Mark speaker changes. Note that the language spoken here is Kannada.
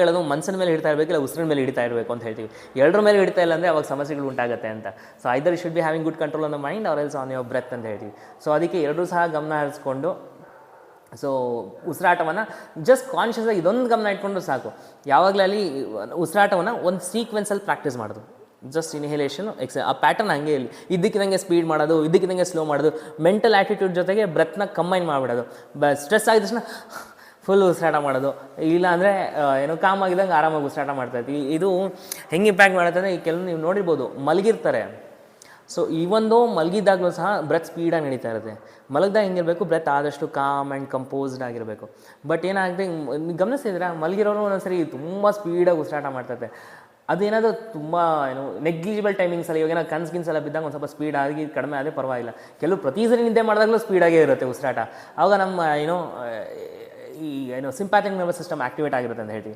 Speaker 1: ಹೇಳೋದು ಮನಸ್ಸಿನ ಮೇಲೆ ಹಿಡಿತಾ ಇರಬೇಕು, ಇಲ್ಲ ಉಸಿರಿನ ಮೇಲೆ ಹಿಡಿತಾ ಇರಬೇಕು ಅಂತ ಹೇಳ್ತೀವಿ. ಎರಡರ ಮೇಲೆ ಹಿಡಿತಾ ಇಲ್ಲ ಅಂದರೆ ಅವಾಗ ಸಮಸ್ಯೆಗಳು ಉಂಟಾಗುತ್ತೆ ಅಂತ. So either should be having good control on the mind else on your breath ಅಂತ ಹೇಳ್ತೀವಿ. ಸೊ ಅದಕ್ಕೆ ಎರಡೂ ಸಹ ಗಮನ ಹರಿಸ್ಕೊಂಡು ಸೊ ಉಸಿರಾಟವನ್ನು ಜಸ್ಟ್ ಕಾನ್ಷಿಯಸ್ ಇದೊಂದು ಗಮನ ಇಟ್ಕೊಂಡು ಸಾಕು. ಯಾವಾಗಲೇ ಉಸಿರಾಟವನ್ನು ಒಂದು ಸೀಕ್ವೆನ್ಸಲ್ಲಿ ಪ್ರಾಕ್ಟೀಸ್ ಮಾಡೋದು. ಜಸ್ಟ್ ಇನ್ಹೇಲೇಷನು ಎಕ್ಸ್ ಆ ಪ್ಯಾಟರ್ನ್ ಹಂಗೆ ಇಲ್ಲಿ ಇದಕ್ಕಿದಂಗೆ ಸ್ಪೀಡ್ ಮಾಡೋದು ಇದಕ್ಕಿದಂಗೆ ಸ್ಲೋ ಮಾಡೋದು. ಮೆಂಟಲ್ ಆ್ಯಟಿಟ್ಯೂಡ್ ಜೊತೆಗೆ ಬ್ರೆತ್ನ ಕಂಬೈನ್ ಮಾಡಿಬಿಡೋದು. ಬ ಸ್ಟ್ರೆಸ್ ಆಗಿದ ತಕ್ಷಣ ಫುಲ್ ಉಸಿರಾಟ ಮಾಡೋದು. ಇಲ್ಲ ಅಂದರೆ ಏನು ಕಾಮ್ ಆಗಿದ್ದಂಗೆ ಆರಾಮಾಗಿ ಉಸಿರಾಟ ಮಾಡ್ತಾ ಇರ್ತೀವಿ. ಇದು ಹೆಂಗೆ ಇಂಪ್ಯಾಕ್ಟ್ ಮಾಡುತ್ತೆ ಅಂದರೆ, ಈ ಕೆಲವು ನೀವು ನೋಡಿರ್ಬೋದು, ಮಲಗಿರ್ತಾರೆ. ಸೊ ಈ ಒಂದು ಮಲಗಿದ್ದಾಗಲೂ ಸಹ ಬ್ರೆತ್ ಸ್ಪೀಡಾಗಿ ನಡೀತಾ ಇರುತ್ತೆ. ಮಲಗಿದಾಗ ಹೆಂಗಿರಬೇಕು ಬ್ರೆತ್ ಆದಷ್ಟು ಕಾಮ್ ಆ್ಯಂಡ್ ಕಂಪೋಸ್ಡ್ ಆಗಿರಬೇಕು. ಬಟ್ ಏನಾಗುತ್ತೆ ಗಮನಿಸಿದ್ರೆ, ಮಲಗಿರೋರು ಒಂದೊಂದ್ಸರಿ ತುಂಬ ಸ್ಪೀಡಾಗಿ ಉಸಿರಾಟ ಮಾಡ್ತೈತೆ ಅದೇನಾದರೂ ತುಂಬ, ಏನು ನೆಗ್ಲಿಜಿಬಲ್ ಟೈಮಿಂಗ್ಸಲ್ಲಿ ಇವಾಗ ಏನೋ ಕನ್ಸ್ ಗಿನ್ಸ್ ಎಲ್ಲ ಬಿದ್ದಾಗ ಒಂದು ಸ್ವಲ್ಪ ಸ್ಪೀಡ್ ಆಗಿ ಕಡಿಮೆ ಆದರೆ ಪರವಾಗಿಲ್ಲ. ಕೆಲವು ಪ್ರತಿ ಸರಿ ನಿದ್ದೆ ಮಾಡಿದಾಗಲೂ ಸ್ಪೀಡಾಗೇ ಇರುತ್ತೆ ಉಸಿರಾಟ. ಆವಾಗ ನಮ್ಮ, ಏನೋ ಈ ಏನು ಸಿಂಪ್ಯಾಥಿಕ್ ನರ್ವಸ್ ಸಿಸ್ಟಮ್ ಆಕ್ಟಿವೇಟ್ ಆಗಿರುತ್ತೆ ಅಂತ ಹೇಳ್ತೀವಿ.